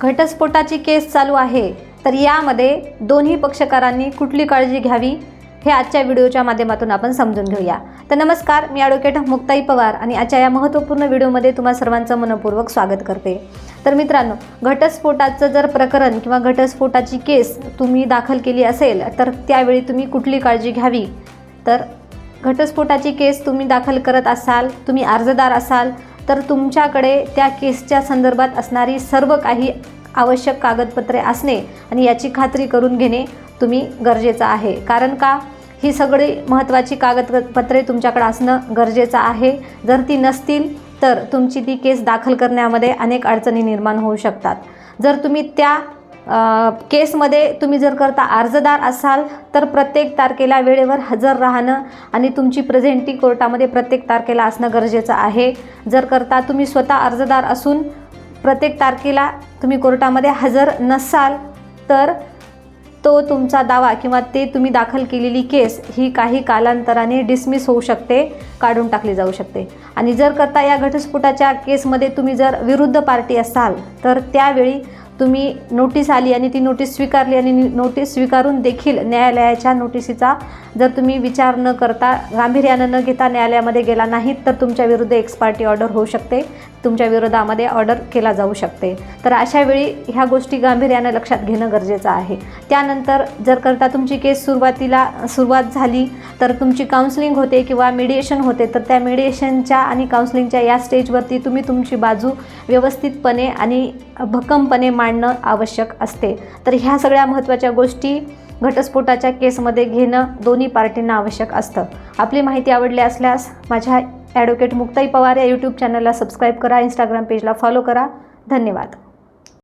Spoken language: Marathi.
घटस्फोटाची केस चालू आहे तर यामध्ये दोन्ही पक्षकारांनी कुठली काळजी घ्यावी हे आजच्या व्हिडिओच्या माध्यमातून आपण समजून घेऊया. तर नमस्कार मी ॲडव्होकेट मुक्ताई पवार आणि आजच्या या महत्त्वपूर्ण व्हिडिओमध्ये तुम्हा सर्वांचं मनपूर्वक स्वागत करते. तर मित्रांनो घटस्फोटाचं जर प्रकरण किंवा घटस्फोटाची केस तुम्ही दाखल केली असेल तर त्यावेळी तुम्ही कुठली काळजी घ्यावी? तर घटस्फोटाची केस तुम्ही दाखल करत असाल तुम्ही अर्जदार असाल तर तुमच्याकडे त्या केसच्या संदर्भात असणारी सर्व काही आवश्यक कागदपत्रे असणे आणि याची खात्री करून घेणे तुम्ही गरजेचं आहे. कारण का? ही सगळी महत्त्वाची कागदपत्रे तुमच्याकडे असणं गरजेचं आहे. जर ती नसतील तर तुमची ती केस दाखल करण्यामध्ये अनेक अडचणी निर्माण होऊ शकतात. जर तुम्ही त्या केसमध्ये तुम्ही जर करता अर्जदार असाल तर प्रत्येक तारखेला वेळेवर हजर राहणं आणि तुमची प्रेझेंटी कोर्टामध्ये प्रत्येक तारखेला असणं गरजेचं आहे. जर करता तुम्ही स्वतः अर्जदार असून प्रत्येक तारखेला तुम्ही कोर्टामध्ये हजर नसाल तर तो तुमचा दावा किंवा ते तुम्ही दाखल केलेली केस ही काही कालांतराने डिसमिस होऊ शकते काढून टाकली जाऊ शकते. आणि जर करता या घटस्फोटाच्या केसमध्ये तुम्ही जर विरुद्ध पार्टी असाल तर त्यावेळी तुम्ही नोटीस आली आणि ती नोटीस स्वीकारली आणि नोटीस स्वीकारून देखील न्यायालयाच्या नोटिसीचा जर तुम्ही विचार न करता गांभीर्यानं न घेता न्यायालयामध्ये गेला नाहीत तर तुमच्या विरुद्ध एक्स पार्टी ऑर्डर होऊ शकते. तुमच्या विरोधामध्ये ऑर्डर केला जाऊ शकते. तर अशा वेळी ह्या गोष्टी गांभीर्यानं लक्षात घेणं गरजेचं आहे. त्यानंतर जर करता तुमची केस सुरुवातीला सुरुवात झाली तर तुमची काउन्सिलिंग होते किंवा मिडिएशन होते तर त्या मिडिएशनच्या आणि काउन्सिलिंगच्या या स्टेजवरती तुम्ही तुमची बाजू व्यवस्थितपणे आणि भक्कमपणे मांडणं आवश्यक असते. तर ह्या सगळ्या महत्त्वाच्या गोष्टी घटस्फोटाच्या केसमध्ये घेणं दोन्ही पार्टींना आवश्यक असतं. आपली माहिती आवडली असल्यास माझ्या ॲडव्होकेट मुक्ताई पवार या यूट्यूब चॅनलला सबस्क्राईब करा इंस्टाग्राम पेजला फॉलो करा. धन्यवाद.